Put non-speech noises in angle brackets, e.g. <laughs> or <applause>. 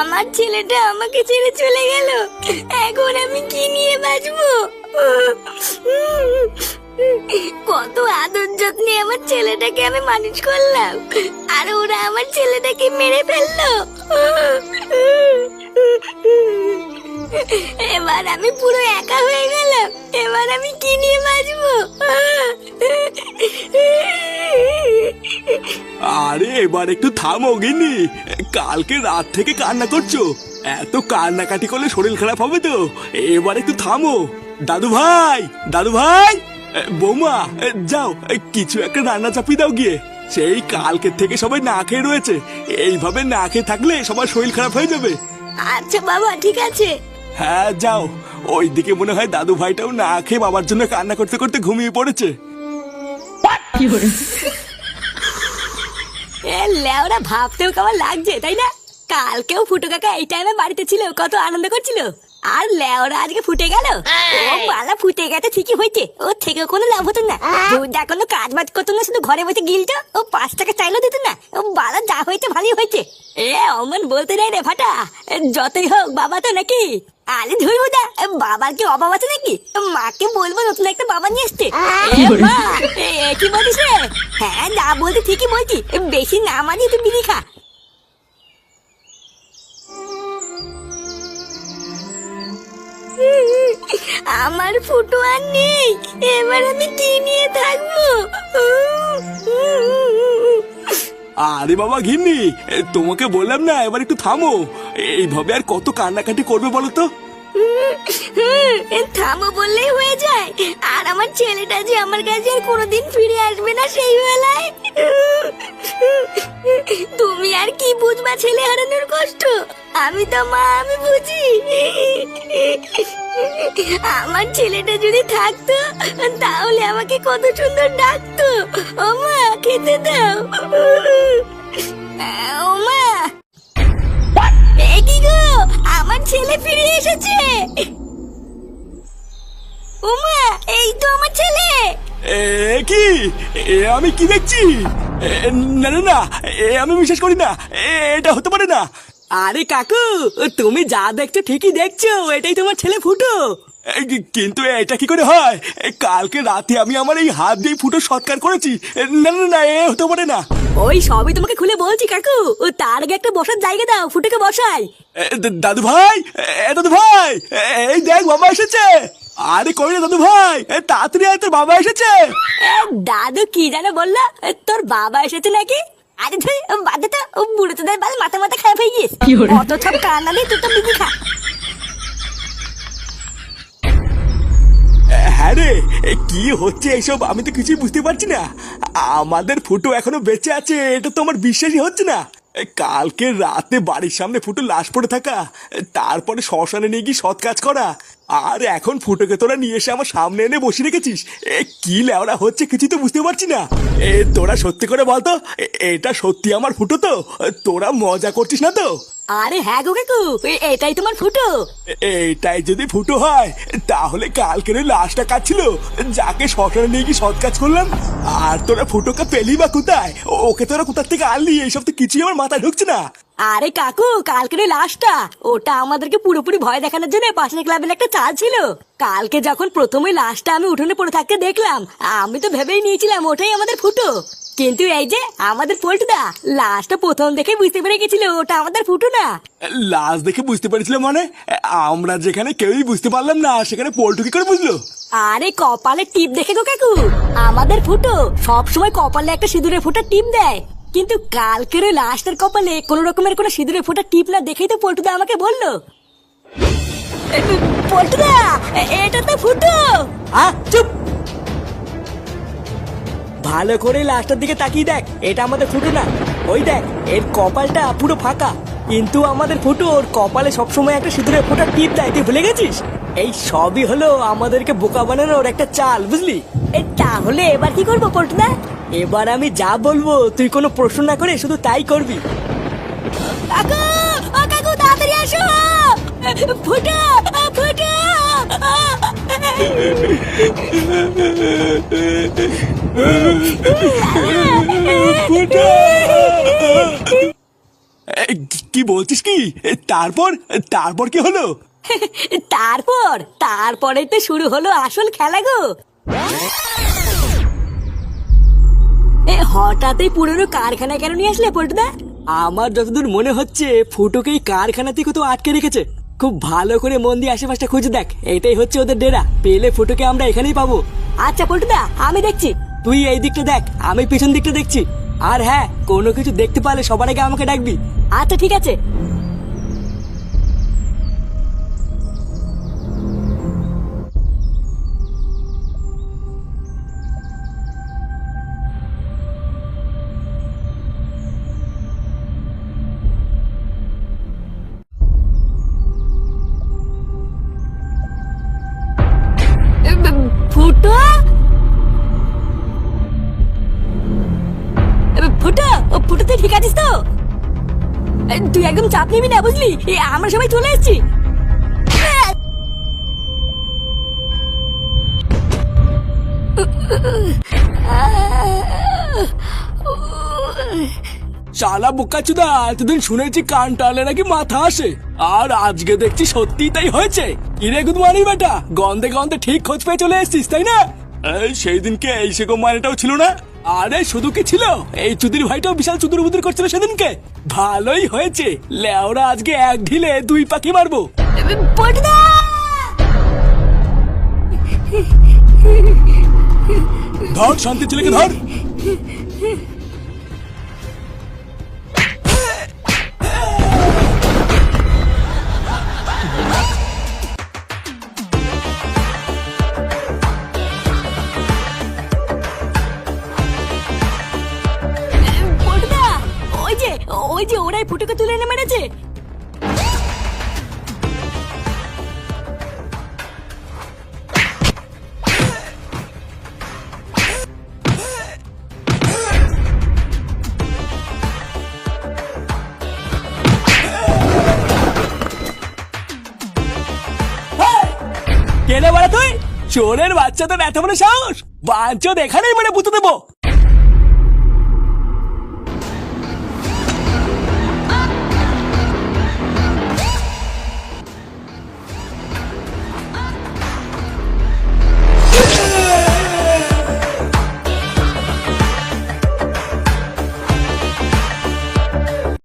আমার ছেলেটা আমাকে ছেড়ে চলে গেল। এখন আমি কি নিয়ে বাঁচবো? কত আদর যত্নে আমার ছেলেটাকে আমি মানুষ করলাম। আর ওরা আমার ছেলেটাকে মেরে ফেলল। এবার আমি পুরো একা হয়ে গেলাম। এবার আমি কি নিয়ে বাঁচবো? আরে, এবার একটু থামো গিনি কালকে রাত থেকে কান্না করছ। এত কান্নাকাটি করলে শরীর খারাপ হবে তো। এবার একটু থামো। দাদু ভাই দাদু ভাই বৌমা যাও কিছু একটা রান্না চাপিয়ে দাও গিয়ে। সেই কালকে থেকে সবাই না খেয়ে রয়েছে। এইভাবে না খেয়ে থাকলে সবার শরীর খারাপ হয়ে যাবে। আচ্ছা বাবা ঠিক আছে। হ্যাঁ যাও। ওইদিকে মনে হয় দাদু ভাইটাও না খেয়ে বাবার জন্য কান্না করতে করতে ঘুমিয়ে পড়েছে। <laughs> এ লেওরা ভাবতেও কেমন লাগছে তাই না? কালকেও ফুটো কাকা এই টাইমে বাড়িতে ছিল কত আনন্দ করছিল। আর লেওরা আজকে ফুটে গেল? ও বালা ফুটে গেছে ঠিকই হয়েছে। ও থেকে কোনো লাভ হতো না। বুঝা কোনো কাজ বাজ করতো না শুধু ঘরে বসে গিলতো। ও পাঁচ টাকা চাইলেও দিত না। ও বালা যা হয়েছে ভালোই হয়েছে। এ অমন বলতে নাই রে ফাটা যতই হোক বাবা তো নাকি? আরে ধুই হুদা বাবার কি অভাব আছে নাকি? মাকে বলব নতুন একটা বাবা নিয়ে এ, এ, কি বলিস রে? হ্যাঁ যা বলতে ঠিকই বলছি। বেশি না মানি তুই বিড়ি খা। আমার ফুটো আর নেই। এবার আমি কি নিয়ে থাকব? আরে বাবা ঘিন্নি তোমাকে বললাম না এবার একটু থামো। এইভাবে আর কত কান্নাকাটি করবে বলো তো? থামো বললেই হয়ে যায়। আর আমার ছেলেটা যে আমার কাছে আর কোনোদিন ফিরে আসবে না সেই বেলায়। তুমি আর কি বুঝবা ছেলে হারানোর কষ্ট? আমি তো মা, আমি বুঝি। আমার ছেলেটা যদি থাকতো, তাহলে আমাকে কত সুন্দর ডাকতো। ও মা, খেতে দাও। ও মা। কি গো? আমার ছেলে ফিরে এসেছে। উমা এই তো আমার ছেলে। এ কি? এ আমি কি দেখছি? না না না, এ আমি বিশ্বাস করি না। এটা হতে পারে না। আরে কাকু তুমি যা দেখছ ঠিকই দেখছ এটাই তোমার ছেলে ফুটো। কিন্তু এটা কি করে হয়? কালকে রাতে আমি আমার এই হাত দিয়ে ফুটো সৎকার করেছি। না না না এ হতে পারে না। ওই সবই তোমাকে খুলে বলছি কাকু ও তার আগে একটা বসার জায়গা দাও ফুটোকে বসাই। দাদু ভাই দাদু ভাই এই দেখ বাবা এসেছে। আরে কই দাদু ভাই তাড়াতাড়ি আয় তোর বাবা এসেছে। এ, দাদু কি জানো বললা তোর বাবা এসেছে নাকি? আরে ধুই বাদে তো ও বুড়ো তোদের বাল মাথা মাথা খারাপ হয়ে গিয়েছে। অত সব কান্না নেই তুই তো বিজি খা। হ্যাঁ রে কি হচ্ছে এইসব আমি তো কিছুই বুঝতে পারছি না। আমাদের ফুটো এখনও বেঁচে আছে এটা তো আমার বিশ্বাসই হচ্ছে না। কালকে রাতে বাড়ির সামনে ফুটো লাশ পড়ে থাকা, তারপরে শ্মশানে নিয়ে গিয়ে সৎ কাজ করা, আর এখন ফুটোকে তোরা নিয়ে এসে আমার সামনে এনে বসে রেখেছিস। এ, কি লেওড়া হচ্ছে কিছু তো বুঝতে পারছি না। এ, তোরা সত্যি করে বলতো এটা সত্যি আমার ফুটো তো, তোরা মজা করছিস না তো? আরে হ্যাঁ গো কাকু এটাই তোমার ফুটো। এইটাই যদি ফুটো হয় তাহলে কালকের লাশটা কাটছিল। যাকে শ্মশানে নিয়ে গিয়ে সৎ কাজ করলাম আর তোরা ফুটোকে পেলি বা কোথায়? ওকে তোরা কোথার থেকে আনলি? এইসব তো কিছুই আমার মাথায় ঢুকছে না। আরে কাকু কালকের লাশটা ওটা আমাদেরকে পুরোপুরি ভয় দেখানোর জন্য পাশের ক্লাবের একটা চাল ছিল। কালকে যখন প্রথম লাশটা আমি উঠোনে পড়ে থাকতে দেখলাম আমি তো ভেবেই নিয়েছিলাম ওটাই আমাদের ফুটো। কিন্তু এই যে আমাদের পল্টুদা লাশটা প্রথম দেখে বুঝতে পেরে গেছিল ওটা আমাদের ফুটো না লাশ দেখে বুঝতে পেরেছিলাম মানে? আমরা যেখানে কেউই বুঝতে পারলাম না সেখানে পোল্টু কি করে বুঝলো। আরে কপালে টিপ দেখে গো কাকু। আমাদের ফুটো সব সময় কপালে একটা সিঁদুরের ফোঁটা টিপ দেয়। কিন্তু কালকের ওই লাশটার কপালে কোন রকমের কোনো সিঁদুরের ফোঁটা টিপ না দেখেই তো পল্টুদা আমাকে বলল। পল্টুদা এটা তো ফুটো। আহ চুপ। ভালো করে লাস্টের দিকে তাকিয়ে দেখ এটা আমাদের ফুটো না। ওই দেখ এর কপালটা পুরো ফাঁকা। কিন্তু আমাদের ফুটো ওর কপালে সবসময় একটা সিঁদুরের ফোঁটা টিপ দেয় তুই ভুলে গেছিস? এই সবই হলো আমাদেরকে বোকা বানানোর একটা চাল বুঝলি? এ, তাহলে এবার কি করব পল্টুদা? এবার আমি যা বলব তুই কোনো প্রশ্ন না করে শুধু তাই করবি। কাকু ও কাকু তাড়াতাড়ি আসো। ফুটো ফুটো। এ, <laughs> কি- কি বলছিস কি? তারপর তারপর কি হলো? তারপর তারপরে তো শুরু হলো আসল খেলা গো। এ হঠাৎই পুরনো কারখানা কেন নিয়ে আসলে পল্টুদা? আমার যতদূর মনে হচ্ছে ফুটোকে এই কারখানাতে কোথাও আটকে রেখেছে। খুব ভালো করে মন দিয়ে আশেপাশটা খুঁজে দেখ এটাই হচ্ছে ওদের ডেরা। পেলে ফুটোকে আমরা এখানেই পাবো। আচ্ছা পল্টুদা আমি দেখছি। তুই এই দিকটা দেখ, আমি পিছন দিকটা দেখছি। আর হ্যাঁ কোনো কিছু দেখতে পারলে সবার আগে আমাকে ডাকবি। আচ্ছা ঠিক আছে। ফুটো ও ফুটো তুই ঠিক আছিস তো? তুই একদম চাপ নিবি না বুঝলি? এ, আমরা সবাই চলে এসেছি। শালা বোকাচুদা এতদিন শুনেছি কান টালে নাকি মাথা আসে। আর আজকে দেখছি সত্যি তাই হয়েছে। কিরে গুদমানি বেটা গন্ধে গন্ধে ঠিক খোঁজ পেয়ে চলে এসেছিস তাই না? এই, সেই দিনকে এই সেকম মানেটাও ছিল না? আরে শুধু কি ছিল? এই চুদির ভাইটাও বিশাল চুদুর বুদুর করছিল সেদিনকে। ভালোই হয়েছে। লেওরা আজকে এক ঢিলে দুই পাখি মারবো। ধর, শান্তি ছেলেকে ধর। ওই যে ওরাই ফুটোকে তুলে এনে মেরেছে। তুই? চোরের বাচ্চা তো এত বড় সাহস। বাঞ্চ এখানেই মানে পুঁতে দেবো।